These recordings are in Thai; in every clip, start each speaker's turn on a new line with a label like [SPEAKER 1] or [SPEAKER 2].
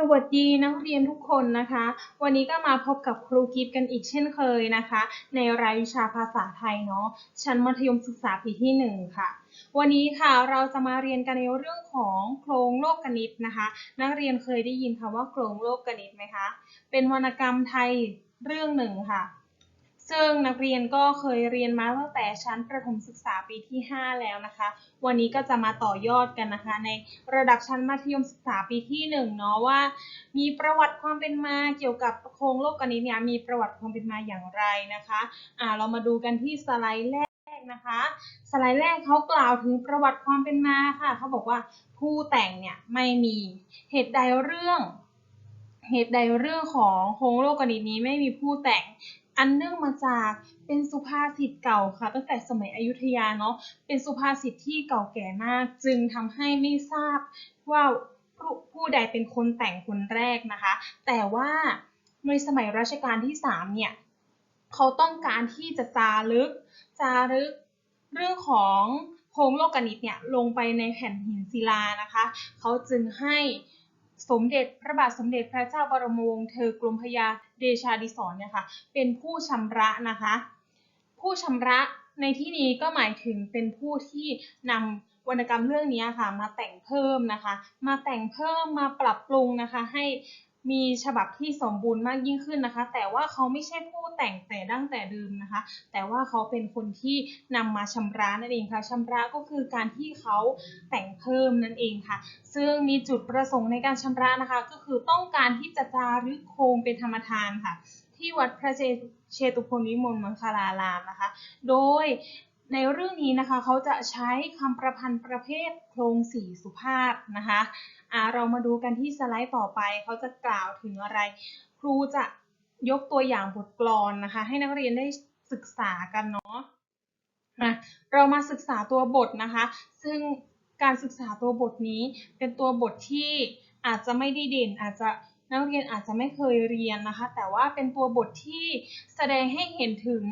[SPEAKER 1] สวัสดีนักเรียนทุกคนนะคะ วันนี้ก็มาพบกับครูกิฟกันอีกเช่นเคยนะคะ ในรายวิชาภาษาไทยเนาะชั้นมัธยมศึกษาปีที่หนึ่งค่ะ วันนี้ค่ะเราจะมาเรียนกันในเรื่องของโครงโลกกณิตนะคะ นักเรียนเคยได้ยินคำว่าโครงโลกกณิตไหมคะ เป็นวรรณกรรมไทยเรื่องหนึ่งค่ะ ซึ่งนักเรียนก็เคยเรียนมาตั้งแต่ชั้นประถมศึกษาปีที่ 5 แล้วนะคะ วันนี้ก็จะมาต่อยอดกันนะคะ ในระดับชั้นมัธยมศึกษาปีที่1เนาะว่า มีประวัติความเป็นมาเกี่ยวกับโครงโลกกณิตเนี่ยมีประวัติความเป็นมาอย่างไรนะคะอ่าเรามาดูกันที่สไลด์แรกนะคะสไลด์แรกเขากล่าวถึงประวัติความเป็นมาค่ะเขาบอกว่าผู้แต่งเนี่ยไม่มีเหตุใดเรื่อง เหตุใดเรื่องของโครงโลกกณิตนี้ไม่มีผู้แต่ง อันเนื่องมาจากเป็นสุภาษิตเก่าค่ะ ตั้งแต่สมัยอยุธยาเนาะเป็นสุภาษิตที่เก่าแก่มาก จึงทำให้ไม่ทราบว่าผู้ใดเป็นคนแต่งคนแรกนะคะ แต่ว่าในสมัยรัชกาลที่ 3 เนี่ยเขาต้องการที่จะจารึกจารึกเรื่องของโครงโลกกณิตเนี่ยลงไปในแผ่นหินศิลานะคะ เขาจึงให้ สมเด็จพระบาทสมเด็จพระเจ้าบรมวงศ์เธอกรมพระยาเดชาดิศรเนี่ยค่ะเป็นผู้ชำระนะคะ ผู้ชำระในที่นี้ก็หมายถึงเป็นผู้ที่นำวรรณกรรมเรื่องนี้ค่ะมาแต่งเพิ่มนะคะ มาแต่งเพิ่มมาปรับปรุงนะคะให้ มีฉบับที่สมบูรณ์มากยิ่งขึ้นนะคะ แต่ว่าเขาไม่ใช่ผู้แต่งแต่ดั้งแต่เดิมนะคะ แต่ว่าเขาเป็นคนที่นำมาชำระนั่นเองค่ะชำระก็คือการที่เขาแต่งเพิ่มนั่นเองค่ะ ซึ่งมีจุดประสงค์ในการชำระนะคะ ก็คือต้องการที่จะจารึกโครงเป็นธรรมทานค่ะ ที่วัดพระเชเชตุพนวิมลมังคลารามนะคะ โดย ในเรื่องนี้นะคะเขาจะใช้คำประพันธ์ประเภทโครงสี่สุภาพนะคะอ่าเรามาดูกันที่สไลด์ต่อไปเขาจะกล่าวถึงอะไร ครูจะยกตัวอย่างบทกลอนนะคะ ให้นักเรียนได้ศึกษากันเนาะะเรามาศึกษาตัวบทนะคะ ซึ่งการศึกษาตัวบทนี้เป็นตัวบทที่อาจจะไม่ได้เด่น อาจจะนักเรียนอาจจะไม่เคยเรียนนะคะ แต่ว่าเป็นตัวบทที่แสดงให้เห็นถึง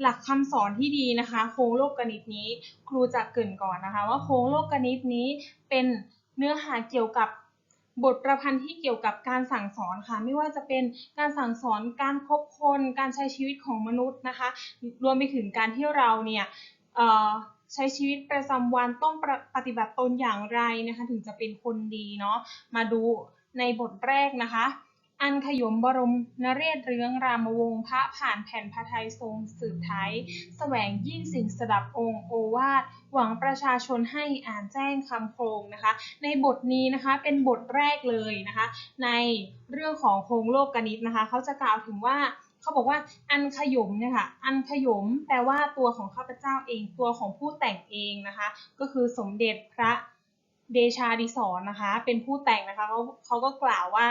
[SPEAKER 1] หลักคำสอนที่ดีนะคะโครงโลกกณิตนี้ครูจะเกรินก่อนนะคะ ว่าโครงโลกกณิตนี้เป็นเนื้อหาเกี่ยวกับบทประพันธ์ที่เกี่ยวกับการสั่งสอนค่ะ ไม่ว่าจะเป็นการสั่งสอนการพบคน การใช้ชีวิตของมนุษย์นะคะ รวมไปถึงการที่เราเนี่ยใช้ชีวิตประจำวันต้องปฏิบัติตนอย่างไรนะคะ ถึงจะเป็นคนดีเนาะมาดูในบทแรกนะคะ อันขยมบรมนเรศเรืองรามวงศ์พระผ่านแผ่นพระไทยทรงสืบไทยแสวงยิ่งสิ่งสดับองค์โอวาทหวังประชาชนให้อ่านแจ้งคำโครงนะคะ ในบทนี้นะคะเป็นบทแรกเลยนะคะ ในเรื่องของโครงโลกกณิตนะคะเขาจะกล่าวถึงว่าเขาบอกว่าอันขยมเนี่ยค่ะอันขยมแปลว่าตัวของข้าพเจ้าเองตัวของผู้แต่งเองนะคะ ก็คือสมเด็จพระเดชาดิศรนะคะ เป็นผู้แต่งนะคะเขาเขาก็กล่าวว่า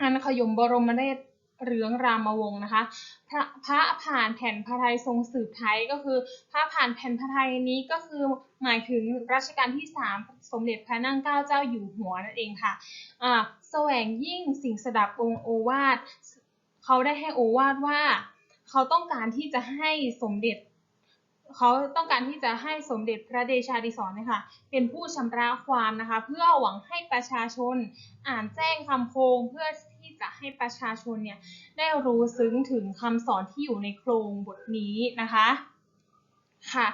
[SPEAKER 1] อันขยมบรมเรศเรืองรามวงศ์นะคะพระพระผ่านแผ่นพระไทยทรงสืบไทยก็คือ พระผ่านแผ่นพระไทยนี้ก็คือหมายถึงรัชกาลที่ 3 สมเด็จพระนั่งเกล้าเจ้าอยู่หัวนั่นเองค่ะอ่าแสวงยิ่งสิ่งสดับองค์โอวาทเขาได้ให้โอวาทว่า เขาต้องการที่จะให้สมเด็จ เขาต้องการที่จะให้สมเด็จพระเดชาดิศรนะคะเป็นผู้ชำระความนะคะ เพื่อหวังให้ประชาชนอ่านแจ้งคำโครงเพื่อที่จะให้ประชาชนเนี่ยได้รู้ซึ้งถึงคำสอนที่อยู่ในโครงบทนี้นะคะค่ะ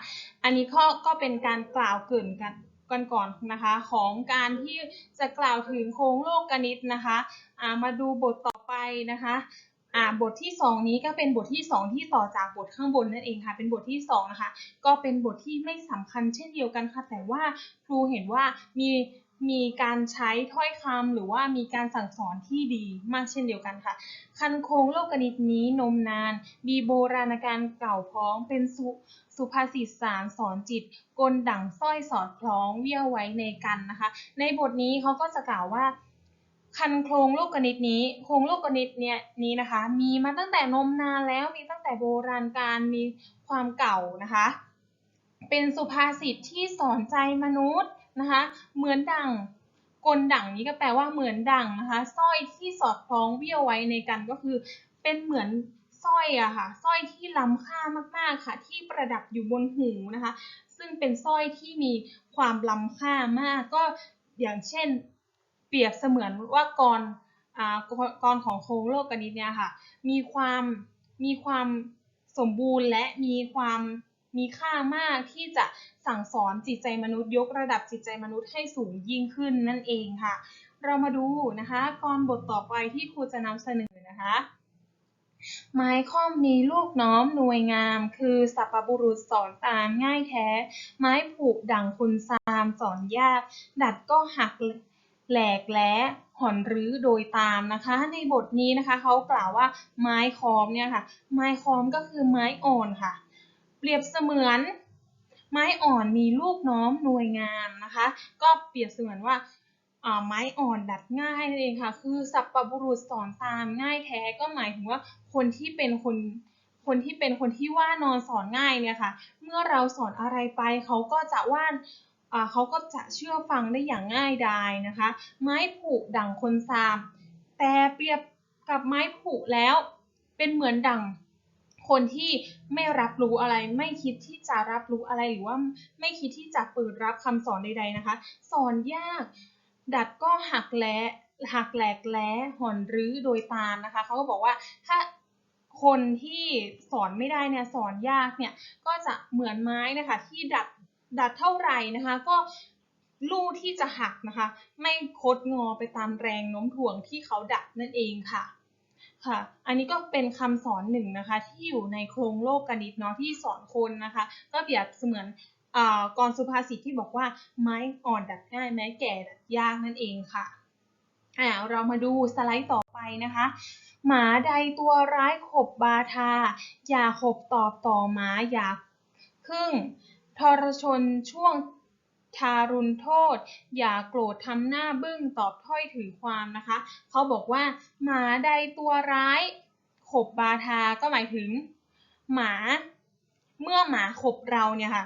[SPEAKER 1] อันนี้ก็ก็เป็นการกล่าวเกินกันกันก่อนนะคะของการที่จะกล่าวถึงโครงโลกกณิตนะคะมาดูบทต่อไปนะคะ อ่าบทที่ 2 นี้ก็เป็นบทที่ 2 ที่ต่อจากบทข้างบนนั่นเองค่ะ เป็นบทที่2นะคะ ก็เป็นบทที่ไม่สำคัญเช่นเดียวกันค่ะ แต่ว่าครูเห็นว่ามีมีการใช้ถ้อยคำหรือว่ามีการสั่งสอนที่ดีมากเช่นเดียวกันค่ะ คันโครงโลกกณิตนี้นมนาน มีโบราณการเก่าพ้องเป็นสุสุภาษิตสารสอนจิต กลดั่งสร้อยสอดคล้องเวี่ยวไว้ในกันนะคะ ในบทนี้เขาก็จะกล่าวว่า คันโครงโลกกณิตนี้ โครงโลกกณิตเนี่ยนี้นะคะ มีมาตั้งแต่นมนานแล้วมีตั้งแต่โบราณการมีความเก่านะคะ เป็นสุภาษิตที่สอนใจมนุษย์นะคะ เหมือนดั่งกลดั่งนี้ก็แปลว่าเหมือนดั่งนะคะสร้อยที่สอดคล้องเวี่ยวไว้ในกันก็คือ เป็นเหมือนสร้อยอะค่ะสร้อยที่ล้ำค่ามากๆค่ะ ที่ประดับอยู่บนหูนะคะ ซึ่งเป็นสร้อยที่มีความล้ำค่ามากก็อย่างเช่น เปรียบเสมือนว่ากรอ่ากรของโครงโลกนิตเนี่ยค่ะ มีความมีความสมบูรณ์และมีความมีค่ามากที่จะสั่งสอนจิตใจมนุษย์ ยกระดับจิตใจมนุษย์ให้สูงยิ่งขึ้นนั่นเองค่ะ เรามาดูนะคะกรบทต่อไปที่ครูจะนำเสนอนะคะไม้ค่อมมีลูกน้อมหน่วยงาม คือสัพบุรุษสอนตามง่ายแท้ ไม้ผูกดั่งคุณซามสอนยาก ดัดก็หัก แหลกแล้ห่อนรื้อโดยตามนะคะ ในบทนี้นะคะเขากล่าวว่าไม้คอมเนี่ยค่ะ ไม้คอมก็คือไม้อ่อนค่ะ เปรียบเสมือน ไม้อ่อนมีลูกน้อมหน่วยงามนะคะ ก็เปรียบเสมือนว่าอ่าไม้อ่อนดัดง่ายนั่นเองค่ะ คือสัพปบุรุษสอนตามง่ายแท้ก็หมายถึงว่าคนที่เป็นคนคนที่เป็นคนที่ว่านอนสอนง่ายเนี่ยค่ะ เมื่อเราสอนอะไรไปเขาก็จะว่าน เขาก็จะเชื่อฟังได้อย่างง่ายดายนะคะ ไม้ผูกดั่งคนซาม แต่เปรียบกับไม้ผูกแล้ว เป็นเหมือนดั่งคนที่ไม่รับรู้อะไรไม่คิดที่จะรับรู้อะไรหรือว่าไม่คิดที่จะเปิดรับคำสอนใดๆนะคะ สอนยาก ดัดก็หักแลหักแหลกแล้ห่อนรื้อโดยตามนะคะเขาก็บอกว่าถ้าคนที่สอนไม่ได้เนี่ยสอนยากเนี่ยก็จะเหมือนไม้นะคะที่ดัด ดัดเท่าไหร่นะคะ ก็ลู่ที่จะหักนะคะ ไม่คดงอไปตามแรงโน้มถ่วงที่เขาดัดนั่นเองค่ะค่ะ อันนี้ก็เป็นคำสอนหนึ่งนะคะ ที่อยู่ในโครงโลกกนิตเนาะที่สอนคนนะคะ ก็เปรียบเสมือนอ่ากรสุภาษิตที่บอกว่าไม้อ่อนดัดง่ายไม้แก่ดัดยากนั่นเองค่ะอ่าเรามาดูสไลด์ต่อไปนะคะ หมาใดตัวร้ายขบบาทา อย่าขบตอบต่อหมาอย่าครึ่ง ทรชนช่วงทารุณโทษ อย่าโกรธทำหน้าบึ้งตอบถ้อยถือความนะคะ เขาบอกว่า หมาใดตัวร้าย ขบบาทาก็หมายถึง หมา เมื่อหมาขบเราเนี่ยค่ะ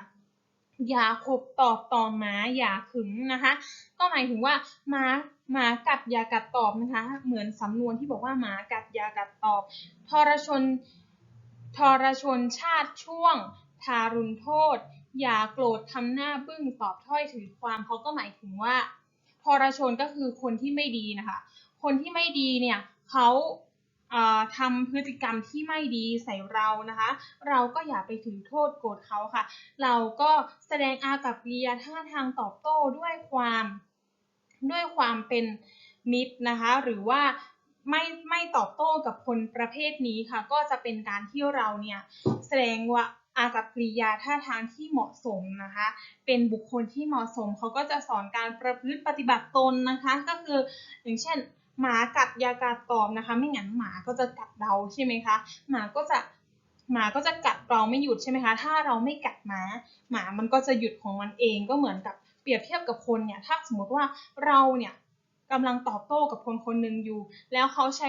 [SPEAKER 1] อย่าขบตอบต่อหมาอย่าขึงนะคะ ก็หมายถึงว่าหมาหมากัดอย่ากัดตอบนะคะ เหมือนสำนวนที่บอกว่าหมากัดอย่ากัดตอบ ทรชนทรชนชาติช่วง ทารุณโทษ อย่าโกรธทำหน้าบึ้งตอบถ้อยถือความเขาก็หมายถึงว่าทรชนก็คือคนที่ไม่ดีนะคะ คนที่ไม่ดีเนี่ยเขาอ่าทำพฤติกรรมที่ไม่ดีใส่เรานะคะ เราก็อย่าไปถือโทษโกรธเขาค่ะ เราก็แสดงอากับกิริยาท่าทางตอบโต้ด้วยความด้วยความเป็นมิตรนะคะ หรือว่าไม่ไม่ตอบโต้กับคนประเภทนี้ค่ะ ก็จะเป็นการที่เราเนี่ยแสดงว่า อากับกริยาท่าทางที่เหมาะสมนะคะ เป็นบุคคลที่เหมาะสมเขาก็จะสอนการประพฤติปฏิบัติตนนะคะ ก็คืออย่างเช่น หมากัดยากัดตอบนะคะ ไม่งั้นหมาก็จะกัดเราใช่ไหมคะหมาก็จะหมาก็จะกัดเราไม่หยุดใช่ไหมคะ ถ้าเราไม่กัดหมา หมามันก็จะหยุดของมันเองก็เหมือนกับเปรียบเทียบกับคนเนี่ย ถ้าสมมติว่าเราเนี่ยกำลังตอบโต้กับคนคนหนึ่งอยู่ แล้วเขาใช้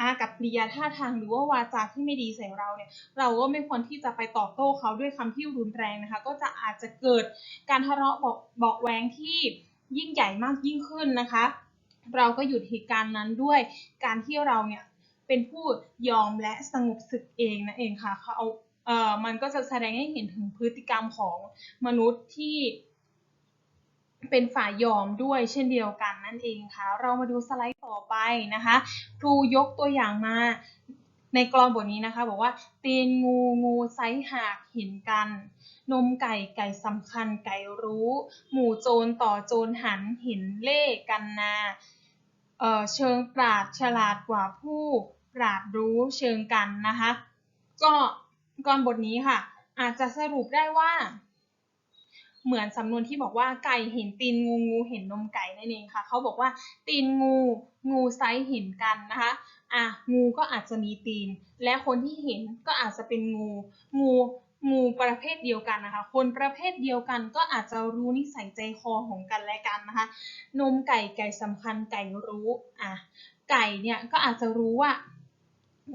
[SPEAKER 1] อากับกิริยาท่าทางหรือว่าวาจาที่ไม่ดีใส่เราเนี่ยเราก็ไม่ควรที่จะไปตอบโต้เขาด้วยคำที่รุนแรงนะคะ ก็จะอาจจะเกิดการทะเลาะเบอกบอกแวงที่ยิ่งใหญ่มากยิ่งขึ้นนะคะ เราก็หยุดเหตุการณ์นั้นด้วยการที่เราเนี่ยเป็นผู้ยอมและสงบศึกเองนะเองค่ะเขาเอาเอ่อมันก็จะแสดงให้เห็นถึงพฤติกรรมของมนุษย์ที่ เป็นฝ่ายยอมด้วยเช่นเดียวกันนั่นเองค่ะ เรามาดูสไลด์ต่อไปนะคะ ครูยกตัวอย่างมาในกรอนบทนี้นะคะบอกว่าตีนงูงูไซหากเห็นกัน นมไก่ไก่สำคัญไก่รู้ หมู่โจรต่อโจรหันเห็นเล่กันนาเเชิงปราดฉลาดกว่าผู้ปราดรู้เชิงกันนะคะ ก็กรอนบทนี้ค่ะ อาจจะสรุปได้ว่า เหมือนสำนวนที่บอกว่าไก่เห็นตีนงูงูเห็นนมไก่นั่นเองค่ะเขาบอกว่าตีนงูงูไซส์เห็นกันนะคะอะงูก็อาจจะมีตีน และคนที่เห็นก็อาจจะเป็นงู งูงูประเภทเดียวกันนะคะ คนประเภทเดียวกันก็อาจจะรู้นิสัยใจคอของกันและกันนะคะ นมไก่ไก่สำคัญไก่รู้อะไก่เนี่ยก็อาจจะรู้ว่า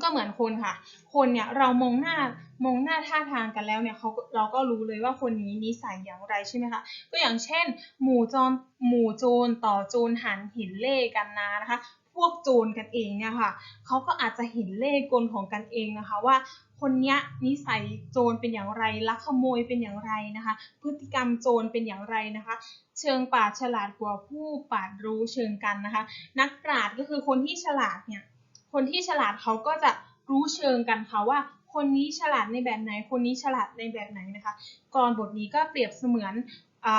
[SPEAKER 1] ก็เหมือนคนค่ะ คนเนี่ยเรามองหน้า มองหน้าท่าทางกันแล้วเนี่ยเขาเราก็รู้เลยว่าคนนี้นิสัยอย่างไรใช่ไหมคะก็อย่างเช่น หมู่จรหมู่โจรต่อโจรหันเห็นเล่กันนานะคะ พวกโจรกันเองเนี่ยค่ะเขาก็อาจจะเห็นเล่กลของกันเองนะคะว่าคนนี้นิสัยโจรเป็นอย่างไรลักขโมยเป็นอย่างไรนะคะ พฤติกรรมโจรเป็นอย่างไรนะคะ เชิงปราดฉลาดกว่าผู้ปราดรู้เชิงกันนะคะ นักปราดก็คือคนที่ฉลาดเนี่ยคนที่ฉลาดเขาก็จะรู้เชิงกันค่ะว่า คนนี้ฉลาดในแบบไหน คนนี้ฉลาดในแบบไหนนะคะกรบทนี้ก็เปรียบเสมือนอ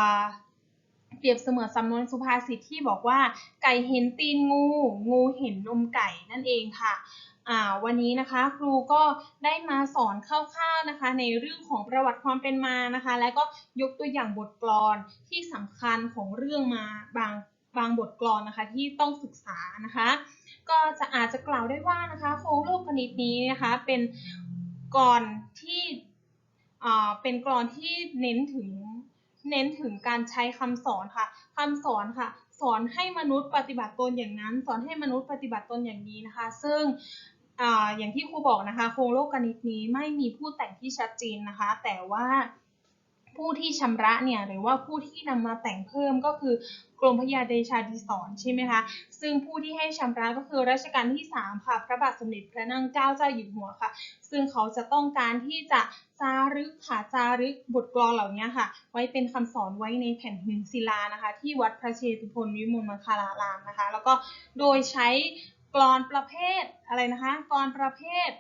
[SPEAKER 1] เปรียบเสมือนสำนวนสุภาษิตที่บอกว่า ไก่เห็นตีนงู งูเห็นนมไก่นั่นเองค่ะวันนี้นะคะครูก็ได้มาสอนคร่าวๆนะคะ ในเรื่องของประวัติความเป็นมานะคะ และก็ยกตัวอย่างบทกลอนที่สำคัญของเรื่องมาบางบางบทกลอนนะคะที่ต้องศึกษานะคะ ก็จะอาจจะกล่าวได้ว่านะคะโครงโลกคณิตนี้นะคะเป็น กรที่เป็นกรอนที่เน้นถึงเน้นถึงการใช้คำสอนค่ะคำสอนค่ะ สอนให้มนุษย์ปฏิบัติตนอย่างนั้น สอนให้มนุษย์ปฏิบัติตนอย่างนี้นะคะ ซึ่งออย่างที่ครูบอกนะคะ โครงโลกกณิตนี้ไม่มีผู้แต่งที่ชัดเจนนะคะ แต่ว่า ผู้ที่ชำระเนี่ยหรือว่าผู้ที่นำมาแต่งเพิ่มก็คือกรมพระยาเดชาดิศรใช่ไหมคะ ซึ่งผู้ที่ให้ชำระก็คือรัชกาลที่ 3 ค่ะ พระบาทสมเด็จพระนั่งเกล้าเจ้าอยู่หัวค่ะ ซึ่งเขาจะต้องการที่จะจารึกค่ะจารึกบทกลอนเหล่านี้ค่ะ ไว้เป็นคำสอนไว้ในแผ่นหินศิลานะคะ ที่วัดพระเชตุพนวิมลมังคลารามนะคะ แล้วก็โดยใช้กลอนประเภทอะไรนะคะกลอนประเภท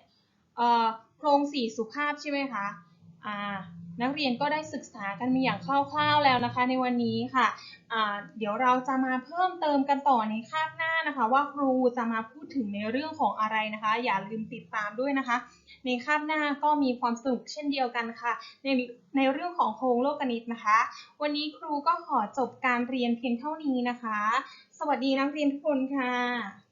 [SPEAKER 1] เอ่อโครงสี่สุภาพใช่ไหมคะอ่า นักเรียนก็ได้ศึกษากันมีอย่างคร่าวๆแล้วนะคะในวันนี้ค่ะอ่าเดี๋ยวเราจะมาเพิ่มเติมกันต่อในคาบหน้านะคะ ว่าครูจะมาพูดถึงในเรื่องของอะไรนะคะ อย่าลืมติดตามด้วยนะคะ ในคาบหน้าก็มีความสนุกเช่นเดียวกันค่ะ ในในเรื่องของโครงโลกนิตนะคะ วันนี้ครูก็ขอจบการเรียนเพียงเท่านี้นะคะ สวัสดีนักเรียนทุกคนค่ะ